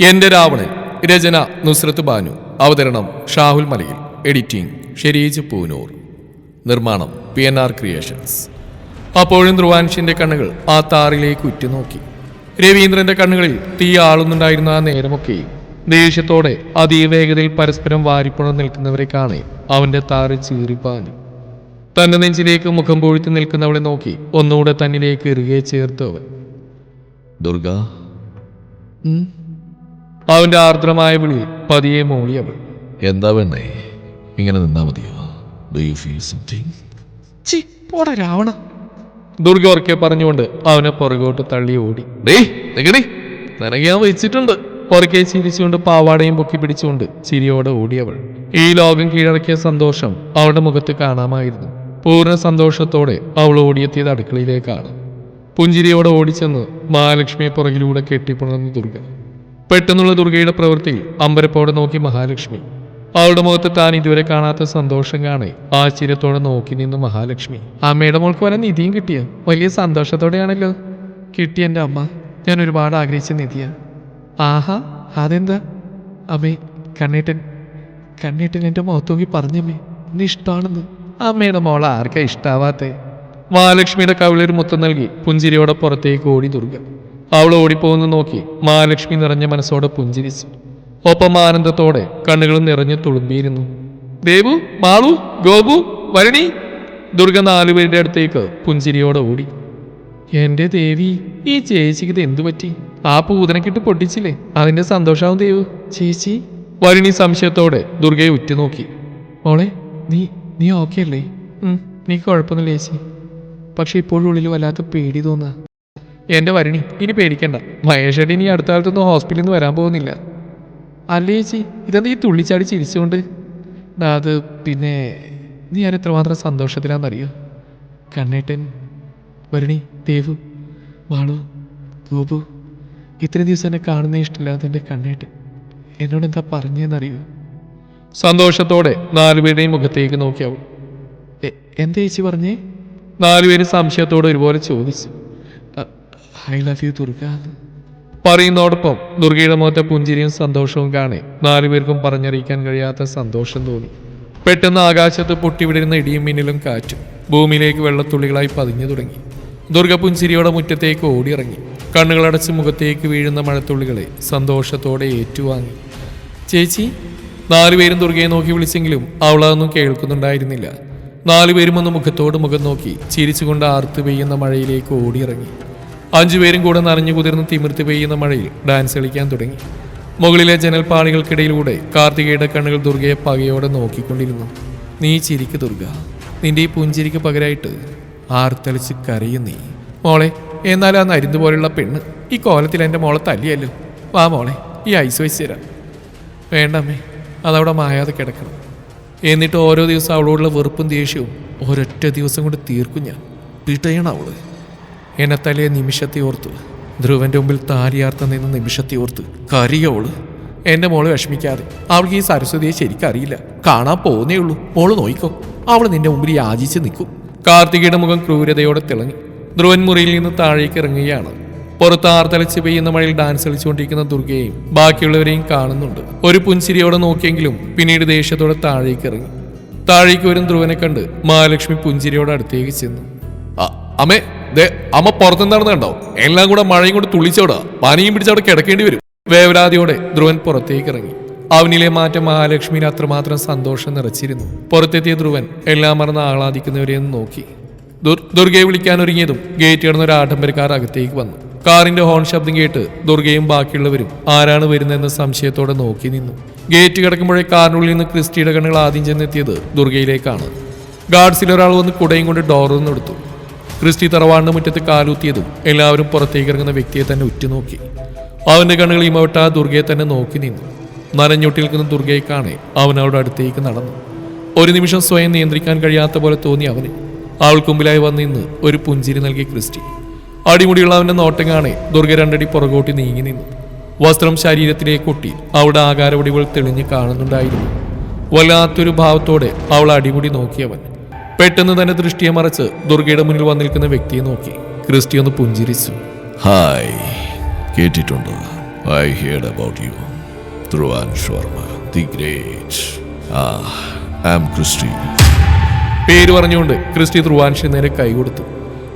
എന്റെ രാവണൻ രചന നുസ്രത്ത് ബാനു. അവതരണം ഷാഹുൽ മലയിൽ. എഡിറ്റിംഗ് ഷെരീജ് പൂനൂർ. നിർമ്മാണം പി എൻ ആർ ക്രിയേഷൻസ്. അപ്പോഴും ധ്രുവാൻഷിന്റെ കണ്ണുകൾ ആ താറിലേക്ക് ഉറ്റുനോക്കി. രവീന്ദ്രന്റെ കണ്ണുകളിൽ തീ ആളുന്നുണ്ടായിരുന്ന ആ നേരമൊക്കെ ദേഷ്യത്തോടെ അതീവേഗതയിൽ പരസ്പരം വാരിപ്പുണർ നിൽക്കുന്നവരെ കാണെ അവന്റെ താറ് ചീറിപ്പാഞ്ഞു തന്റെ നെഞ്ചിലേക്ക് മുഖം പൊഴുത്തി നിൽക്കുന്നവളെ നോക്കി ഒന്നുകൂടെ തന്നിലേക്ക് ഇറുകെ ചേർത്തു അവൻ ദുർഗ. അവന്റെ ആർദ്രമായ വിളി പതിയെ മൂളി അവൾ എന്താ വേണേ ഇങ്ങനെ നിന്നാ മതിയോ? ഡു യു ഫീൽ സംതിങ് ചി പോടാ രാവണ. ദുർഗ ഉറക്കെ പറഞ്ഞുകൊണ്ട് അവനെ പുറകോട്ട് തള്ളി ഓടി. ഡേ നിനക്ക് വെച്ചിട്ടുണ്ട്. പുറകെ ചിരിച്ചുകൊണ്ട് പാവാടയും പൊക്കി പിടിച്ചുകൊണ്ട് ചിരിയോടെ ഓടിയവൾ. ഈ ലോകം കീഴടക്കിയ സന്തോഷം അവളുടെ മുഖത്ത് കാണാമായിരുന്നു. പൂർണ സന്തോഷത്തോടെ അവൾ ഓടിയെത്തിയത് അടുക്കളയിലേക്കാണ്. പുഞ്ചിരിയോടെ ഓടിച്ചെന്ന് മഹാലക്ഷ്മിയെ പുറകിലൂടെ കെട്ടിപ്പുണർന്നു ദുർഗ. പെട്ടെന്നുള്ള ദുർഗയുടെ പ്രവൃത്തി അമ്പരപ്പോടെ നോക്കി മഹാലക്ഷ്മി. അവളുടെ മുഖത്ത് താൻ ഇതുവരെ കാണാത്ത സന്തോഷം കാണെ. ആശ്ചര്യത്തോടെ നോക്കി നിന്നു മഹാലക്ഷ്മി. അമ്മയുടെ മോൾക്ക് വരാൻ നിധിയും കിട്ടിയ? വലിയ സന്തോഷത്തോടെയാണല്ലോ. കിട്ടിയ എന്റെ അമ്മ. ഞാൻ ഒരുപാട് ആഗ്രഹിച്ച നിധിയാ. ആഹാ അതെന്താ? അമ്മേ കണ്ണേട്ടൻ. കണ്ണേട്ടൻ എന്റെ മുഖത്ത് നോക്കി പറഞ്ഞമ്മേ നീ ഇഷ്ടമാണെന്ന് അമ്മയുടെ മോൾ ആർക്കാ ഇഷ്ടാവാത്തേ? മഹാലക്ഷ്മിയുടെ കവിളൊരു മുത്തം നൽകി പുഞ്ചിരിയോടെ പുറത്തേക്ക് ഓടി ദുർഗ. അവൾ ഓടിപ്പോകുന്നു നോക്കി മഹാലക്ഷ്മി നിറഞ്ഞ മനസ്സോടെ പുഞ്ചിരിച്ചു. ഒപ്പം ആനന്ദത്തോടെ കണ്ണുകൾ നിറഞ്ഞു തുളുമ്പിയിരുന്നു. ദേവു മാളു ഗോപു വരണി. ദുർഗ നാലുപേരുടെ അടുത്തേക്ക് പുഞ്ചിരിയോടെ ഓടി. എന്റെ ദേവി ഈ ചേച്ചിക്ക് ഇത് എന്തു പറ്റി? ആ പൂതനക്കിട്ട് പൊട്ടിച്ചില്ലേ? അതിന്റെ സന്തോഷാവും ദേവു. ചേച്ചി. വരുണി സംശയത്തോടെ ദുർഗയെ ഉറ്റുനോക്കി. മോളെ നീ നീ ഓക്കെ അല്ലേ? നീ കുഴപ്പമൊന്നുമില്ല ചേച്ചി. പക്ഷെ ഇപ്പോഴും ഉള്ളിൽ വല്ലാത്ത പേടി തോന്നുക എന്റെ വരുണി ഇനി പേടിക്കണ്ട. മഹേഷേട്ടി ഇനി അടുത്ത കാലത്തൊന്നും ഹോസ്പിറ്റലിൽ നിന്ന് വരാൻ പോകുന്നില്ല. അല്ലേ ചേച്ചി? ഇതെന്താ ഈ തുള്ളിച്ചാടി ചിരിച്ചുകൊണ്ട്? അത് പിന്നെ നീ ഞാൻ എത്രമാത്രം സന്തോഷത്തിലാണെന്നറിയോ? കണ്ണേട്ടൻ വരുണി ദേവു മാളു ഗോപു ഇത്രയും ദിവസം എന്നെ കാണുന്നേ ഇഷ്ടമില്ലാത്ത എന്റെ കണ്ണേട്ടൻ. എന്നോട് എന്താ പറഞ്ഞതെന്നറിയോ സന്തോഷത്തോടെ നാലുപേരുടെയും മുഖത്തേക്ക് നോക്കിയാവും. അവൾ "എ- എന്താ ചേച്ചി പറഞ്ഞേ? നാലുപേരും സംശയത്തോടെ ഒരുപോലെ ചോദിച്ചു. ഐ ലവ് യു ദുർഗ എന്ന്." പറയുന്നതോടൊപ്പം ദുർഗയുടെ മുഖത്തെ പുഞ്ചിരിയും സന്തോഷവും കാണി. നാലുപേർക്കും പറഞ്ഞറിയിക്കാൻ കഴിയാത്ത സന്തോഷം തോന്നി. പെട്ടെന്ന് ആകാശത്ത് പൊട്ടിവിടരുന്ന ഇടിയും മിന്നലും കാറ്റും ഭൂമിയിലേക്ക് വെള്ളത്തുള്ളികളായി പതിഞ്ഞു തുടങ്ങി. ദുർഗ പുഞ്ചിരിയോടെ മുറ്റത്തേക്ക് ഓടിയിറങ്ങി. കണ്ണുകളടച്ച് മുഖത്തേക്ക് വീഴുന്ന മഴത്തുള്ളികളെ സന്തോഷത്തോടെ ഏറ്റുവാങ്ങി. ചേച്ചി നാലുപേരും ദുർഗയെ നോക്കി വിളിച്ചെങ്കിലും അവളതൊന്നും കേൾക്കുന്നുണ്ടായിരുന്നില്ല. നാലുപേരും ഒന്ന് മുഖത്തോട് മുഖം നോക്കി ചിരിച്ചുകൊണ്ട് ആർത്തു പെയ്യുന്ന മഴയിലേക്ക് ഓടിയിറങ്ങി. അഞ്ചുപേരും കൂടെ നനഞ്ഞു കുതിർന്ന് തിമിർത്ത് പെയ്യുന്ന മഴയിൽ ഡാൻസ് കളിക്കാൻ തുടങ്ങി. മുകളിലെ ജനൽപ്പാളികൾക്കിടയിലൂടെ കാർത്തികയുടെ കണ്ണുകൾ ദുർഗയെ പകയോടെ നോക്കിക്കൊണ്ടിരുന്നു. നീ ചിരിക്ക് ദുർഗ. നിന്റെ ഈ പുഞ്ചിരിക്ക് പകരമായിട്ട് ആർത്തളിച്ച് കരയും നീ. മോളെ എന്നാൽ ആ നരുന്ന് പോലുള്ള പെണ്ണ് ഈ കോലത്തിൽ എന്റെ മോളെ തല്ലിയല്ലോ. വാ മോളെ ഈ ഐസ് വെച്ച് തരാം. വേണ്ടമ്മേ അതവിടെ മായാതെ കിടക്കണം. എന്നിട്ട് ഓരോ ദിവസം അവളോടുള്ള വെറുപ്പും ദേഷ്യവും ഒരൊറ്റ ദിവസം കൊണ്ട് തീർക്കും ഞാൻ. പിട്ടയണം അവൾ. എന്നെ തലയെ നിമിഷത്തെ ഓർത്തു. ധ്രുവന്റെ മുമ്പിൽ താലിയാർത്ത നിന്ന നിമിഷത്തെ ഓർത്ത്. കരിയവൾ എന്റെ മോൾ വിഷമിക്കാതെ. അവൾക്ക് ഈ സരസ്വതിയെ ശരിക്കറിയില്ല കാണാൻ പോകുന്നേ ഉള്ളൂ. മോൾ നോയിക്കോ. അവൾ നിന്റെ മുമ്പിൽ യാചിച്ച് നിൽക്കും. കാർത്തികയുടെ മുഖം ക്രൂരതയോടെ തിളങ്ങി. ധ്രുവൻ മുറിയിൽ നിന്ന് താഴേക്ക് ഇറങ്ങുകയാണ്. പുറത്ത് ആർത്തലച്ച് പെയ്യുന്ന മഴയിൽ ഡാൻസ് കളിച്ചുകൊണ്ടിരിക്കുന്ന ദുർഗയെയും ബാക്കിയുള്ളവരെയും കാണുന്നുണ്ട്. ഒരു പുൻചിരിയോടെ നോക്കിയെങ്കിലും പിന്നീട് ദേഷ്യത്തോടെ താഴേക്ക് ഇറങ്ങി. താഴേക്ക് വരും ധ്രുവനെ കണ്ട് മഹാലക്ഷ്മി പുഞ്ചിരിയോടെ അടുത്തേക്ക് ചെന്നു. "അ- അമ്മേ അമ്മ പുറത്തെന്താണെന്ന് കണ്ടോ? എല്ലാം കൂടെ മഴയും കൊണ്ട് തുള്ളിച്ചോടാ പനിയും പിടിച്ച് അവിടെ കിടക്കേണ്ടി വരും. വേവരാതിയോടെ ധ്രുവൻ പുറത്തേക്ക് ഇറങ്ങി. അവനിലെ മാറ്റം മഹാലക്ഷ്മിയിൽ അത്രമാത്രം സന്തോഷം നിറച്ചിരുന്നു. പുറത്തെത്തിയ ധ്രുവൻ എല്ലാം മറന്ന് ആഹ്ലാദിക്കുന്നവരെ നോക്കി. ദുർ- ദുർഗയെ വിളിക്കാൻ ഒരുങ്ങിയതും ഗേറ്റ് കിടന്ന ഒരു ആഡംബരക്കാർ അകത്തേക്ക് വന്നു. കാറിന്റെ ഹോൺ ശബ്ദം കേട്ട് ദുർഗയും ബാക്കിയുള്ളവരും ആരാണ് വരുന്നതെന്ന് സംശയത്തോടെ നോക്കി നിന്നു. ഗേറ്റ് കിടക്കുമ്പോഴേ കാറിനുള്ളിൽ നിന്ന് ക്രിസ്റ്റിയുടെ കണ്ണുകൾ ആദ്യം ചെന്നെത്തിയത് ദുർഗയിലേക്കാണ്. ഗാർഡ്സിൽ ഒരാൾ വന്ന് കുടയും കൊണ്ട് ഡോറിൽ നിന്ന് എടുത്തു ക്രിസ്റ്റി തറവാടിന്റെ മുറ്റത്ത് കാലൂത്തിയതും എല്ലാവരും പുറത്തേക്ക് ഇറങ്ങുന്ന വ്യക്തിയെ തന്നെ ഉറ്റുനോക്കി. അവന്റെ കണ്ണുകൾ ഇമവട്ട ആ ദുർഗയെ തന്നെ നോക്കി നിന്നു. നനഞ്ഞൊട്ടി നിൽക്കുന്ന ദുർഗയെ കാണെ അവൻ അവളുടെ അടുത്തേക്ക് നടന്നു. ഒരു നിമിഷം സ്വയം നിയന്ത്രിക്കാൻ കഴിയാത്ത പോലെ തോന്നി അവന്. അവൾക്ക് മുമ്പിലായി വന്ന് നിന്ന് ഒരു പുഞ്ചിരി നൽകി ക്രിസ്റ്റി. അടിമുടിയുള്ള അവന്റെ നോട്ടം കാണെ ദുർഗ രണ്ടടി പുറകോട്ടി നീങ്ങി നിന്നു. വസ്ത്രം ശരീരത്തിലേക്ക് ഒട്ടി അവളുടെ ആകാരവടികൾ തെളിഞ്ഞ് കാണുന്നുണ്ടായിരുന്നു. വല്ലാത്തൊരു ഭാവത്തോടെ അവൾ അടിമുടി നോക്കിയവൻ. പെട്ടെന്ന് തന്നെ ദൃഷ്ടിയെ മറച്ച് ദുർഗയുടെ മുന്നിൽ വന്നിരിക്കുന്ന വ്യക്തിയെ നോക്കി. ക്രിസ്റ്റി ഒന്ന് പുഞ്ചിരിച്ചു. ഹായ് കേട്ടിട്ടുണ്ട്? I heard about you Dhruvan Sharma the great ah I am Christy പേര് പറഞ്ഞുകൊണ്ട് ക്രിസ്റ്റി ധ്രുവാൻഷി നേരെ കൈ കൊടുത്തു.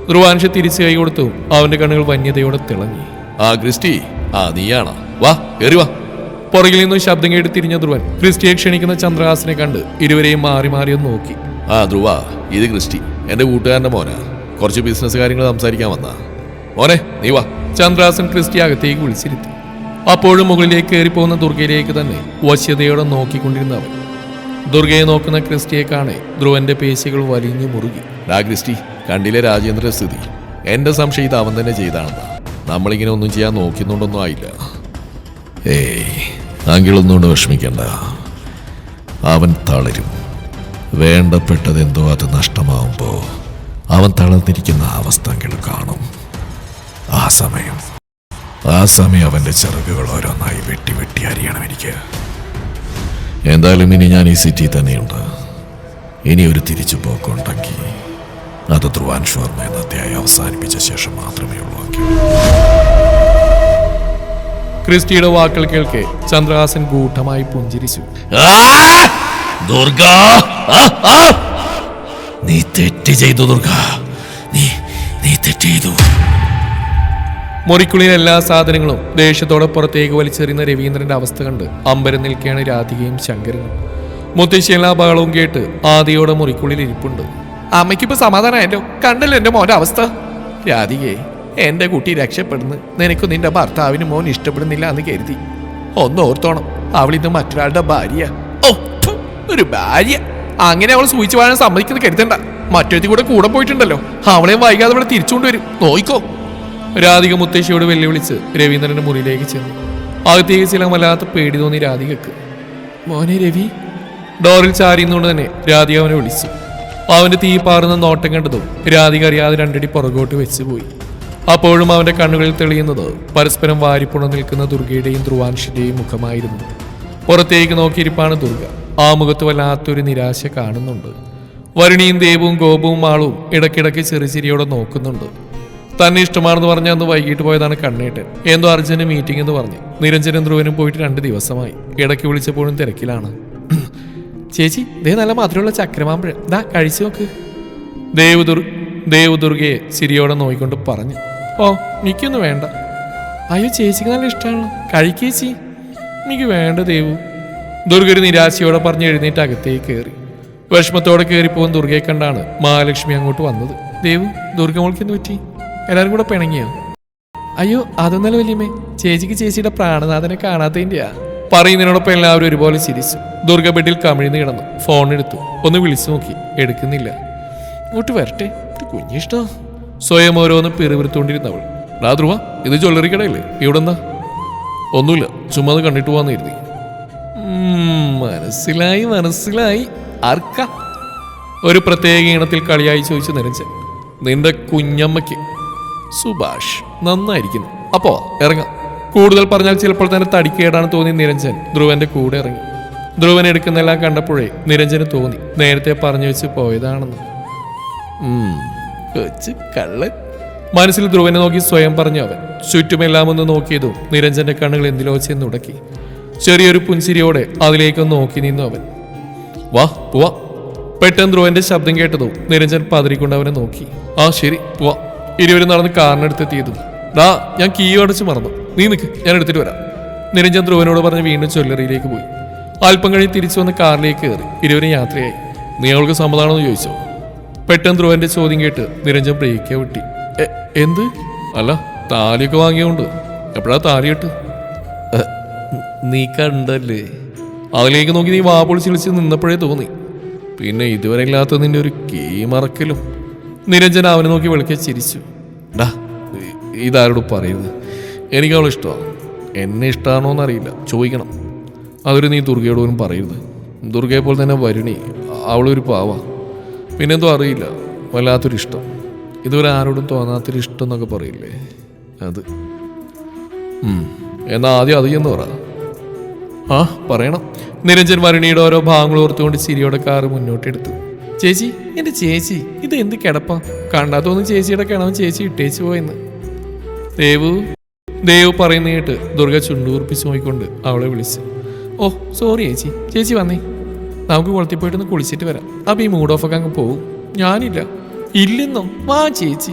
ധ്രുവാൻഷി തിരിച്ച് കൈ കൊടുത്തു. അവന്റെ കണ്ണുകൾ വന്യതയോടെ തിളങ്ങി. ആ ക്രിസ്റ്റി ആ നീയാണോ? വാ കയറി വാ. പുറകിൽ നിന്നും ശബ്ദം കേട്ട് തിരിഞ്ഞ ധ്രുവൻ ക്രിസ്റ്റിയെ ക്ഷണിക്കുന്ന ചന്ദ്രഹാസിനെ കണ്ട് ഇരുവരെയും മാറി മാറി നോക്കി. ആ ധ്രുവ ഇത് ക്രിസ്റ്റി. എന്റെ കൂട്ടുകാരന്റെ മോനാ. കുറച്ച് ബിസിനസ് കാര്യങ്ങൾ സംസാരിക്കാൻ വന്നാ. മോനെ നീ വാ. ചന്ദ്രാസൻ ക്രിസ്റ്റി അകത്തേക്ക് വിളിച്ചിരുത്തി. അപ്പോഴും മുകളിലേക്ക് കയറിപ്പോകുന്ന ദുർഗയിലേക്ക് തന്നെ വശ്യതയോടെ നോക്കിക്കൊണ്ടിരുന്ന അവൻ ദുർഗയെ നോക്കുന്ന ക്രിസ്റ്റിയെ കാണെ ധ്രുവന്റെ പേശികൾ വലിഞ്ഞു മുറുകി. ഡാ ക്രിസ്റ്റി കണ്ടിലെ രാജേന്ദ്ര സ്ഥിതി? എന്റെ സംശയം ഇത് അവൻ തന്നെ ചെയ്താണെന്നാ. നമ്മളിങ്ങനെ ഒന്നും ചെയ്യാൻ നോക്കുന്നുണ്ടൊന്നും ആയില്ല. ഏയ് അങ്കിളൊന്നുകൊണ്ട് വിഷമിക്കണ്ട. അവൻ തളരും. വേണ്ടപ്പെട്ടത് എന്തോ അത് നഷ്ടമാവുമ്പോൾ അവൻ തളർന്നിരിക്കുന്ന അവസ്ഥ അങ്കിൾ കാണും. ആ സമയം ആ സമയം അവന്റെ ചിറകുകൾ ഓരോന്നായി വെട്ടി വെട്ടി അറിയണം എനിക്ക്. എന്തായാലും ഇനി ഞാൻ ഈ സിറ്റി തന്നെയുണ്ട്. ഇനി ഒരു തിരിച്ചു പോക്കുണ്ടെങ്കിൽ അത് ധ്രുവാൻ ഷോർമ എന്ന അധ്യായം അവസാനിപ്പിച്ച ശേഷം മാത്രമേ ഉള്ളൂ ക്രിസ്റ്റിയുടെ വാക്കുകൾ കേൾക്കെ. ചന്ദ്രഹാസൻ ഗൂഢമായി പുഞ്ചിരിച്ചു. ദുർഗ. നീ തെറ്റ് ചെയ്തു ദുർഗ. നീ നീ തെറ്റ് ചെയ്തു. മുറിക്കുള്ളിൽ എല്ലാ സാധനങ്ങളും ദേഷ്യത്തോടെ പുറത്തേക്ക് വലിച്ചെറിയുന്ന രവീന്ദ്രന്റെ അവസ്ഥ കണ്ട് അമ്പരം നിൽക്കുകയാണ് രാധികയും ശങ്കരനും. മുത്തശ്ശി എല്ലാ ബഹളവും കേട്ട് ആദിയോടെ മുറിക്കുള്ളിൽ ഇരിപ്പുണ്ട്. അമ്മയ്ക്കിപ്പോ സമാധാനമായല്ലോ കണ്ടല്ലോ എന്റെ മോന്റെ അവസ്ഥ? രാധികയെ എന്റെ കുട്ടി രക്ഷപ്പെടുന്നു. നിനക്ക് നിന്റെ ഭർത്താവിന് മോൻ ഇഷ്ടപ്പെടുന്നില്ല എന്ന് കരുതി. ഒന്ന് ഓർത്തോണം അവളിന്ന് മറ്റൊരാളുടെ ഭാര്യ. ഓ ഒരു ഭാര്യ. അങ്ങനെ അവൾ സൂചിച്ചു വാഴാൻ സമ്മതിക്കുന്നത് കരുതണ്ട. മറ്റൊരുത്തി കൂടെ കൂടെ പോയിട്ടുണ്ടല്ലോ. അവളെയും വൈകാതെ അവളെ തിരിച്ചുകൊണ്ടുവരും നോയിക്കോ. രാധിക മുത്തശ്ശിയോട് വെല്ലുവിളിച്ച് രവീന്ദ്രന്റെ മുറിയിലേക്ക് ചെന്നു. അകത്തേക്ക് ചില വല്ലാത്ത പേടി തോന്നി രാധികക്ക്. മോനെ രവി. ഡോറിൽ ചാരിയുന്നുകൊണ്ട് തന്നെ രാധിക അവനെ വിളിച്ചു. അവന്റെ തീ പാറുന്ന നോട്ടം കണ്ടതും രാധിക അറിയാതെ രണ്ടടി പുറകോട്ട് വെച്ച് പോയി അപ്പോഴും അവന്റെ കണ്ണുകളിൽ തെളിയുന്നത് പരസ്പരം വാരിപ്പുണ നിൽക്കുന്ന ദുർഗയുടെയും ധ്രുവാൻഷിന്റെയും മുഖമായിരുന്നു. പുറത്തേക്ക് നോക്കിയിരിപ്പാണ് ദുർഗ. ആ മുഖത്ത് വല്ലാത്തൊരു നിരാശ കാണുന്നുണ്ട്. വരുണിയും ദേവും ഗോപവും ആളും ഇടയ്ക്കിടയ്ക്ക് ചെറുചിരിയോടെ നോക്കുന്നുണ്ട്. തന്നെ ഇഷ്ടമാണെന്ന് പറഞ്ഞ അന്ന് വൈകിട്ട് പോയതാണ് കണ്ണേട്ടൻ. എന്തോ അർജുന മീറ്റിംഗ് എന്ന് പറഞ്ഞു. നിരഞ്ജനും ധ്രുവനും പോയിട്ട് രണ്ട് ദിവസമായി. ഇടയ്ക്ക് വിളിച്ചപ്പോഴും തിരക്കിലാണ്. ചേച്ചി ദേ നല്ല മധുരമുള്ള ചക്രമാമ്പഴം. ദാ കഴിച്ചു നോക്ക്. ദേവദുർ ദേവദുർഗയെ ചിരിയോടെ നോയിക്കൊണ്ട് പറഞ്ഞു. ഓ എനിക്കൊന്നും വേണ്ട. അയ്യോ ചേച്ചിക്ക് നല്ല ഇഷ്ടമാണ്. കഴിക്കേച്ചി എനിക്ക് വേണ്ട ദേവു. ദുർഗ ഒരു നിരാശയോടെ പറഞ്ഞ് എഴുന്നേറ്റ് അകത്തേക്ക് കയറി. വിഷമത്തോടെ കയറിപ്പോകാൻ ദുർഗയെ കണ്ടാണ് മഹാലക്ഷ്മി അങ്ങോട്ട് വന്നത്. ദേവു ദുർഗ മോൾക്ക് എന്ത് പറ്റി? എല്ലാവരും കൂടെ പിണങ്ങിയോ? അയ്യോ അതൊന്നല്ല വലിയമ്മേ. ചേച്ചിക്ക് ചേച്ചിയുടെ പ്രാണനാഥനെ കാണാത്തതിന്റെയാ. പറയുന്നതിനോടൊപ്പം എല്ലാവരും ഒരുപോലെ ചിരിച്ചു. ദുർഗ ബെഡിൽ കമിഴ്ന്ന് കിടന്നു. ഫോൺ എടുത്തു. ഒന്ന് വിളിച്ചു നോക്കി. എടുക്കുന്നില്ല. ഇങ്ങോട്ട് വരട്ടെ. ഇത് കുഞ്ഞിഷ്ടോ. സ്വയം ഓരോന്ന് പിറുവിറുത്തോണ്ടിരുന്നവൾ ഡാ ഇത് ജ്വല്ലറി കടയല്ലേ ഇവിടെ എന്താ ഒന്നുമില്ല. ചുമ്മാ കണ്ടിട്ട് പോവാന്ന് മനസ്സിലായി മനസ്സിലായി. ആർക്ക? ഒരു പ്രത്യേക ഇനത്തിൽ കളിയായി ചോദിച്ചു നിരഞ്ജൻ നിന്റെ കുഞ്ഞമ്മയ്ക്ക്. സുഭാഷ് നന്നായിരിക്കുന്നു. അപ്പോ ഇറങ്ങാം. കൂടുതൽ പറഞ്ഞാൽ ചിലപ്പോൾ തന്നെ തടിക്കേടാണ് തോന്നി നിരഞ്ജൻ. ധ്രുവന്റെ കൂടെ ഇറങ്ങി. ധ്രുവൻ എടുക്കുന്നെല്ലാം കണ്ടപ്പോഴേ നിരഞ്ജന് തോന്നി. നേരത്തെ പറഞ്ഞു വെച്ച് പോയതാണെന്ന്. കൊച്ചു മനസ്സിൽ ധ്രുവനെ നോക്കി സ്വയം പറഞ്ഞു അവൻ. ചുറ്റുമെല്ലാം ഒന്ന് നോക്കിയതും നിരഞ്ജന്റെ കണ്ണുകൾ എന്തിലോ ചെന്നുടക്കി ചെറിയൊരു പുഞ്ചിരിയോടെ അതിലേക്കൊന്ന് നോക്കി നിന്നു അവൻ. വാ പോവാ. പെട്ടെന്ന് ധ്രുവന്റെ ശബ്ദം കേട്ടതും നിരഞ്ജൻ പതറിക്കൊണ്ട് അവനെ നോക്കി. ആ ശരി പോവാ. ഇരുവരും നടന്ന് കാറിനടുത്തെത്തിയതും. ഡാ ഞാൻ കീ അടച്ച് മറന്നു. നീ നിൽക്ക് ഞാൻ എടുത്തിട്ട് വരാം. നിരഞ്ജൻ ധ്രുവനോട് പറഞ്ഞ് വീണ്ടും ചൊല്ലറിയിലേക്ക് പോയി. അല്പം കഴിഞ്ഞ് തിരിച്ചു വന്ന് കാറിലേക്ക് കയറി. ഇരുവരും യാത്രയായി. നീ അവൾക്ക് സമ്മതാണെന്ന് ചോദിച്ചോ? പെട്ടെന്ന് ധ്രുവന്റെ ചോദ്യം കേട്ട് നിരഞ്ജൻ ബ്രേക്ക് വിട്ടി. എന്ത്? അല്ല താലിയൊക്കെ വാങ്ങിയോണ്ട്. എപ്പോഴാ താലി കെട്ട് നീ കണ്ടല്ലേ? അതിലേക്ക് നോക്കി നീ വാ പൊളിച്ച് വിളിച്ച് നിന്നപ്പോഴേ തോന്നി. പിന്നെ ഇതുവരെ ഇല്ലാത്ത നിന്റെ ഒരു കീ മറക്കലും. നിരഞ്ജൻ അവനെ നോക്കി വിളിക്കെ ചിരിച്ചു. ഡാ ഇതാരോട് പറയരുത് എനിക്ക് അവളെ ഇഷ്ടമാണ് എന്നെ ഇഷ്ടമാണോ എന്നറിയില്ല. ചോദിക്കണം. അതൊരു നീ ദുർഗയോട് പോലും പറയരുത്. ദുർഗയെ പോലെ തന്നെ വരുണി അവളൊരു പാവ. പിന്നെന്തോ അറിയില്ല. വല്ലാത്തൊരിഷ്ടം. ഇതുവരെ ആരോടും തോന്നാത്തൊരിഷ്ടം എന്നൊക്കെ പറയില്ലേ? അത്. എന്നാ ആദ്യം അത് എന്ന് പറ. ആ പറയണം. നിരഞ്ജൻ വരുണിയുടെ ഓരോ ഭാഗങ്ങൾ ഓർത്തുകൊണ്ട് ചിരിയോടെ കാറ് മുന്നോട്ടെടുത്തു ചേച്ചി എന്റെ ചേച്ചി ഇത് എന്ത് കിടപ്പാ? കണ്ടാത്തൊന്നും ചേച്ചിയുടെ കിണവും ചേച്ചി ഇട്ടേച്ചു പോയെന്ന്. ദേവു ദേവു പറയുന്ന കേട്ട് ദുർഗ ചുണ്ടൂർപ്പിച്ച് നോക്കിക്കൊണ്ട് അവളെ വിളിച്ചു. ഓ സോറി ചേച്ചി ചേച്ചി വന്നേ. നമുക്ക് കുളത്തിൽ പോയിട്ടൊന്ന് കുളിച്ചിട്ട് വരാം. അപ്പം ഈ മൂഡ് ഓഫ് ഒക്കെ അങ്ങ് പോകും. ഞാനില്ല. ഇല്ലെന്നോ? വാ ചേച്ചി.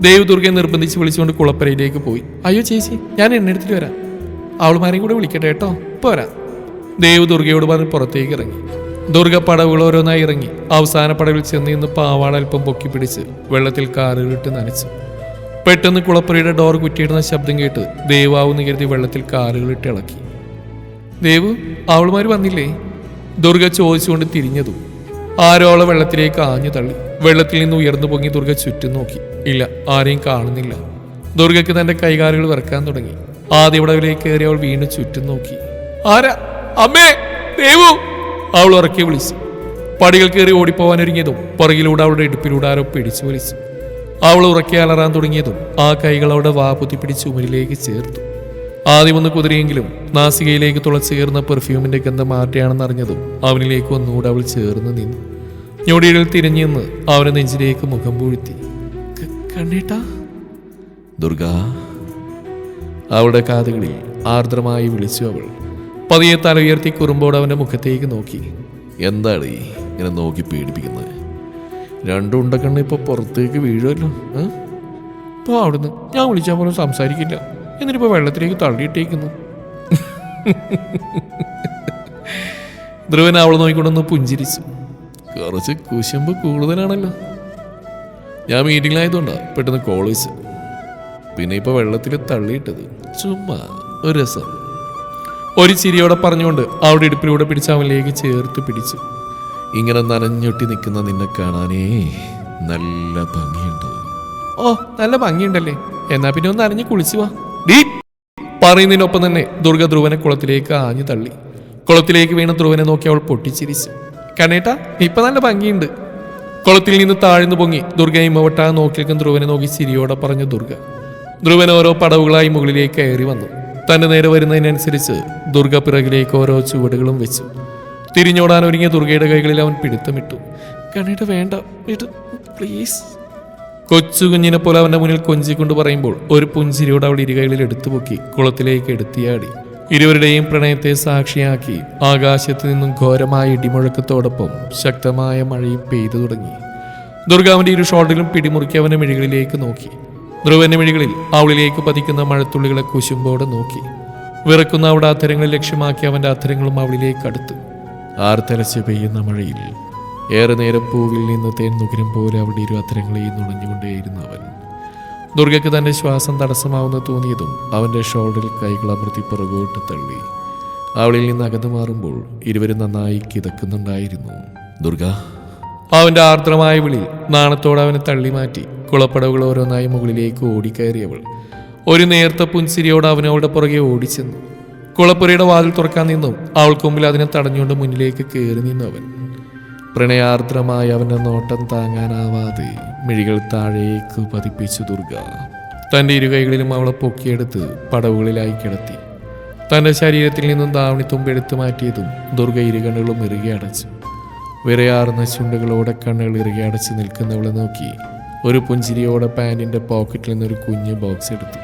ദേവ് ദുർഗയെ നിർബന്ധിച്ച് വിളിച്ചുകൊണ്ട് കുളപ്പരയിലേക്ക് പോയി. അയ്യോ ചേച്ചി ഞാൻ എണ്ണ എടുത്തിട്ട് വരാം. അവളുമാരെയും കൂടെ വിളിക്കട്ടെ കേട്ടോ. ഇപ്പോൾ വരാം ദേവദുർഗയോട് പറഞ്ഞ് പുറത്തേക്ക് ഇറങ്ങി. ദുർഗ പടവുകൾ ഓരോന്നായി ഇറങ്ങി. അവസാന പടവിൽ ചെന്ന് നിന്ന് പാവാട അല്പം പൊക്കി പിടിച്ച് വെള്ളത്തിൽ കാറുകളിട്ട് നനച്ചു. പെട്ടെന്ന് കുളപ്പുരയുടെ ഡോർ കുറ്റിയിടുന്ന ശബ്ദം കേട്ട് ദേവാവെന്ന് കരുതി വെള്ളത്തിൽ കാറുകളിട്ട് ഇളക്കി. ദേവു അവളുമാര് വന്നില്ലേ? ദുർഗ ചോദിച്ചുകൊണ്ട് തിരിഞ്ഞതു. ആരോളം വെള്ളത്തിലേക്ക് ആഞ്ഞു തള്ളി. വെള്ളത്തിൽ നിന്ന് ഉയർന്നു പൊങ്ങി ദുർഗ ചുറ്റും നോക്കി. ഇല്ല ആരെയും കാണുന്നില്ല. ദുർഗയ്ക്ക് തന്റെ കൈകാലുകൾ വിറക്കാൻ തുടങ്ങി. ആദ്യ ഇവിടവിലേക്ക് കയറി അവൾ വീണ്ടും ചുറ്റും നോക്കി. ആരാ? അമ്മേ! ദേവു! അവൾ ഉറക്കി വിളിച്ചു. പടികൾ കയറി ഓടിപ്പോവാൻ ഒരുങ്ങിയതും പുറകിലൂടെ അവളുടെ ഇടുപ്പിലൂടെ ആരോ പിടിച്ചു വലിച്ചു. അവൾ ഉറക്കി അലറാൻ തുടങ്ങിയതും ആ കൈകൾ അവളുടെ വാ പൊത്തിപ്പിടിച്ച് ഉമരിലേക്ക് ചേർത്തു. ആദ്യം ഒന്ന് കുതിരെയെങ്കിലും നാസികയിലേക്ക് തുളച്ചു കയറുന്ന പെർഫ്യൂമിന്റെ ഗന്ധം മാറ്റിയാണെന്ന് അറിഞ്ഞതും അവനിലേക്ക് ഒന്നുകൂടെ അവൾ ചേർന്ന് നിന്നു. ഞൊടിയിൽ തിരിഞ്ഞെന്ന് അവനെ നെഞ്ചിലേക്ക് മുഖം പൂഴ്ത്തി. "ക- കണ്ണേട്ടാ. ദുർഗ അവളുടെ കാതുകളിൽ ആർദ്രമായി വിളിച്ചു അവൾ. പതിയെ തല ഉയർത്തി കുറുമ്പോട് അവന്റെ മുഖത്തേക്ക് നോക്കി. എന്താണ് ഈ ഇങ്ങനെ നോക്കി പേടിപ്പിക്കുന്നത്? രണ്ടു ഉണ്ടക്കണ്ണ് ഇപ്പൊ പുറത്തേക്ക് വീഴുമല്ലോ ഇപ്പൊ അവിടുന്ന് ഞാൻ വിളിച്ചാൽ പോലും സംസാരിക്കില്ല. എന്നിട്ടിപ്പോ വെള്ളത്തിലേക്ക് തള്ളിയിട്ടേക്കുന്നു. ധ്രുവൻ അവൾ നോക്കിക്കൊണ്ടൊന്ന് പുഞ്ചിരിച്ചു. കുറച്ച് കുശുമ്പ് കൂടുതലാണല്ലോ. ഞാൻ മീറ്റിംഗിലായതുകൊണ്ടാ പെട്ടെന്ന് കോൾ വെച്ച് പിന്നെ ഇപ്പൊ വെള്ളത്തിൽ തള്ളിയിട്ടത്. ചുമ്മാ ഒരു രസം. ഒരു ചിരിയോടെ പറഞ്ഞുകൊണ്ട് അവിടെ ഇടുപ്പിലൂടെ പിടിച്ച് അവനിലേക്ക് ചേർത്ത് പിടിച്ചു. ഇങ്ങനെ നനഞ്ഞൊട്ടി നിൽക്കുന്ന നിന്നെ കാണാനേ നല്ല ഭംഗിയുണ്ട്. ഓ നല്ല ഭംഗിയുണ്ടല്ലേ. എന്നാ പിന്നെ ഒന്ന് അരഞ്ഞ് കുളിച്ചു വാ. ഡീ! പറയുന്നതിനൊപ്പം തന്നെ ദുർഗ ധ്രുവനെ കുളത്തിലേക്ക് ആഞ്ഞു തള്ളി. കുളത്തിലേക്ക് വീണ ധ്രുവനെ നോക്കി അവൾ പൊട്ടിച്ചിരിച്ചു. കണ്ണേട്ടാ ഇപ്പൊ നല്ല ഭംഗിയുണ്ട്. കുളത്തിൽ നിന്ന് താഴ്ന്നു പൊങ്ങി ദുർഗയും ഇമ്മവട്ടാ നോക്കിയേക്കും ധ്രുവനെ നോക്കി ചിരിയോടെ പറഞ്ഞു ദുർഗ. ധ്രുവൻ ഓരോ പടവുകളായി മുകളിലേക്ക് കയറി വന്നു. തന്റെ നേരെ വരുന്നതിനനുസരിച്ച് ദുർഗ പിറകിലേക്ക് ഓരോ ചുവടുകളും വെച്ചു. തിരിഞ്ഞോടാൻ ഒരുങ്ങിയ ദുർഗയുടെ കൈകളിൽ അവൻ പിടുത്തമിട്ടു. കണ്ണിട്ട് വേണ്ട പ്ലീസ്. കൊച്ചു കുഞ്ഞിനെ പോലെ അവന്റെ മുന്നിൽ കൊഞ്ചിക്കൊണ്ട് പറയുമ്പോൾ ഒരു പുഞ്ചിരിയോട് അവൾ ഇരുകൈകളിൽ എടുത്തുപൊക്കി കുളത്തിലേക്ക് എടുത്തിയാടി. ഇരുവരുടെയും പ്രണയത്തെ സാക്ഷിയാക്കി ആകാശത്ത് നിന്നും ഘോരമായ ഇടിമുഴക്കത്തോടൊപ്പം ശക്തമായ മഴയും പെയ്തു തുടങ്ങി. ദുർഗാമന്റെ ഇരു ഷോൾഡറിലും പിടിമുറുക്കി അവന്റെ മിഴികളിലേക്ക് നോക്കി. ധ്രുവന്റെ മിഴികളിൽ അവളിലേക്ക് പതിക്കുന്ന മഴത്തുള്ളികളെ കുശുമ്പോടെ നോക്കി. വിറക്കുന്ന അവിടെ അത്തരങ്ങളെ ലക്ഷ്യമാക്കി അവന്റെ അത്തരങ്ങളും അവളിലേക്ക് അടുത്തു. ആർത്തലച്ച് പെയ്യുന്ന മഴയിൽ ഏറെ നേരം പൂവിൽ നിന്ന് തേൻ നുകരും പോലെ അവിടെ ഇരു അത്തരങ്ങളെയും നുണഞ്ഞുകൊണ്ടേയിരുന്നു അവൻ. ദുർഗയ്ക്ക് തന്റെ ശ്വാസം തടസ്സമാവുന്ന തോന്നിയതും അവന്റെ ഷോൾഡറിൽ കൈകൾ അമർത്തി പുറകോട്ട് തള്ളി. അവളിൽ നിന്ന് അകന്നു മാറുമ്പോൾ ഇരുവരും നന്നായി കിതക്കുന്നുണ്ടായിരുന്നു. ദുർഗ. അവന്റെ ആർദ്രമായ വിളി നാണത്തോടെ അവനെ തള്ളി മാറ്റി കുളപ്പടവുകൾ ഓരോന്നായി മുകളിലേക്ക് ഓടിക്കയറിയവൾ ഒരു നേർത്ത പുൻസിരിയോട് അവനവളുടെ പുറകെ ഓടിച്ചെന്നു. കുളപ്പുരയുടെ വാതിൽ തുറക്കാൻ നിന്നും അവൾക്ക് മുമ്പിൽ അതിനെ തടഞ്ഞുകൊണ്ട് മുന്നിലേക്ക് കയറി നിന്നു അവൻ പ്രണയാർദ്രമായ അവന്റെ നോട്ടം താങ്ങാനാവാതെ മിഴികൾ താഴേക്ക് പതിപ്പിച്ചു ദുർഗ. തന്റെ ഇരുകൈകളിലും അവളെ പൊക്കിയെടുത്ത് പടവുകളിലായി കിടത്തി. തന്റെ ശരീരത്തിൽ നിന്നും ദാവണി തുമ്പെടുത്തു മാറ്റിയതും ദുർഗ ഇരുകണ്ണുകളും ഇറുകി അടച്ചു. വിറയാർന്ന ചുണ്ടുകളോടെ കണ്ണുകൾ ഇറുകി അടച്ച് നിൽക്കുന്നവളെ നോക്കി ഒരു പുഞ്ചിരിയോടെ പാന്റിന്റെ പോക്കറ്റിൽ നിന്നൊരു കുഞ്ഞ് ബോക്സ് എടുത്തു.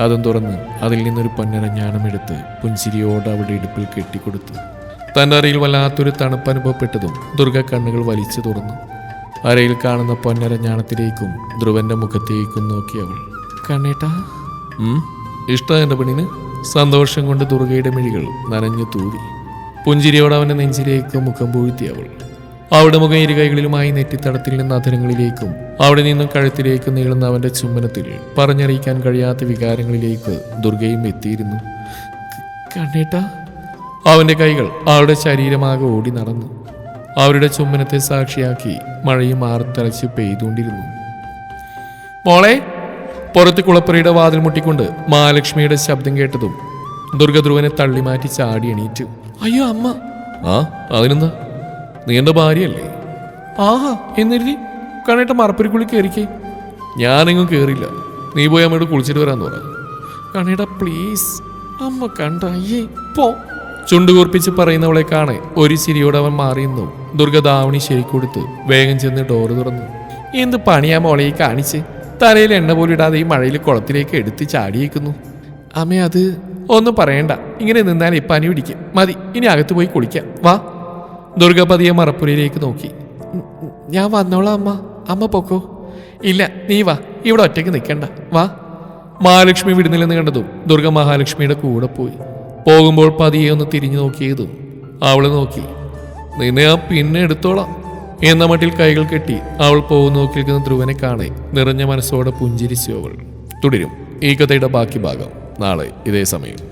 അതും തുറന്ന് അതിൽ നിന്നൊരു പൊന്നരഞ്ഞാണം എടുത്ത് പുഞ്ചിരിയോടെ അവളുടെ ഇടുപ്പിൽ കെട്ടിക്കൊടുത്തു. തന്റെ അറയിൽ വല്ലാത്തൊരു തണുപ്പ് അനുഭവപ്പെട്ടതും ദുർഗ കണ്ണുകൾ വലിച്ചു തുറന്നു. അരയിൽ കാണുന്ന പൊന്നരഞ്ഞാണത്തിലേക്കും ധ്രുവന്റെ മുഖത്തേക്കും നോക്കി അവൾ കണ്ണേട്ടാ. ഇഷ്ടം എന്റെ പെണ്ണിന്. സന്തോഷം കൊണ്ട് ദുർഗയുടെ മിഴികൾ നനഞ്ഞു തൂവി. പുഞ്ചിരിയോട് അവന്റെ നെഞ്ചിലേക്ക് മുഖം പൂഴ്ത്തി അവൾ. അവിടെ മുഖം ഇരുകൈകളിലുമായി നെറ്റിത്തടത്തിൽ നിന്ന് അധരങ്ങളിലേക്കും അവിടെ നിന്നും കഴുത്തിലേക്കും നീളുന്ന അവന്റെ ചുംബനത്തിൽ പറഞ്ഞറിയിക്കാൻ കഴിയാത്ത വികാരങ്ങളിലേക്ക് ദുർഗയും എത്തിയിരുന്നു. കണ്ണേട്ടാ. അവന്റെ കൈകൾ അവളുടെ ശരീരമാകെ ഓടി നടന്നു. അവരുടെ ചുംബനത്തെ സാക്ഷിയാക്കി മഴയും ആർത്തലച്ച് പെയ്തുകൊണ്ടിരുന്നു. മോളെ പുറത്ത് കുളപ്പുരയുടെ വാതിൽ മുട്ടിക്കൊണ്ട് മഹാലക്ഷ്മിയുടെ ശബ്ദം കേട്ടതും ദുർഗധ്രുവനെ തള്ളിമാറ്റി ചാടി എണീറ്റു. അയ്യോ അമ്മ. ആ അതിനെന്താ? നീ എന്റെ ഭാര്യയല്ലേ? ആഹാ എന്നിരുതി. കണ്ണേട്ട മറപ്പുരിക്കുള്ളിൽ കയറിക്കേ ഞാനെങ്ങും കയറില്ല നീ പോയി അമ്മയോട് കുളിച്ചിട്ട് വരാന്ന് പറ. കണ്ണേട്ട പ്ലീസ് അമ്മ കണ്ട അയ്യേ പോ. ചുണ്ടുകൂർപ്പിച്ച് പറയുന്നവളെ കാണെ ഒരു ചിരിയോടെ അവൻ മാറിയെന്നു ദുർഗദാവണി ശരിക്കൊടുത്ത് വേഗം ചെന്ന് ഡോറ് തുറന്നു. എന്ത് പണിയാ മോളെ ഈ കാണിച്ച്? തലയിൽ എണ്ണ പോലിടാതെ ഈ മഴയിൽ കുളത്തിലേക്ക് എടുത്ത് ചാടിയേക്കുന്നു. അമ്മ അത് ഒന്നും പറയണ്ട. ഇങ്ങനെ നിന്നാൽ പനി പിടിക്കും. മതി ഇനി അകത്ത് പോയി കുളിക്കാം. വാ. ദുർഗപതിയെ മറപ്പുരയിലേക്ക് നോക്കി. "ഉം, ഉം, ഞാൻ വന്നോളാം അമ്മ. അമ്മ പൊക്കോ. ഇല്ല നീ വാ. ഇവിടെ ഒറ്റയ്ക്ക് നിൽക്കണ്ട. വാ. മഹാലക്ഷ്മി വിടുന്നില്ലെന്ന് കണ്ടതും ദുർഗ മഹാലക്ഷ്മിയുടെ കൂടെ പോയി. പോകുമ്പോൾ പതിയെ ഒന്ന് തിരിഞ്ഞു നോക്കിയതും അവൾ നോക്കി നിന്നെ ആ പിന്നെ എടുത്തോളാം എന്ന മട്ടിൽ കൈകൾ കെട്ടി അവൾ പോകുന്ന നോക്കിയിരിക്കുന്ന ധ്രുവനെ കാണെ നിറഞ്ഞ മനസ്സോടെ പുഞ്ചിരിച്ചു അവൾ. തുടരും ഈ കഥയുടെ ബാക്കി ഭാഗം നാളെ ഇതേ സമയം.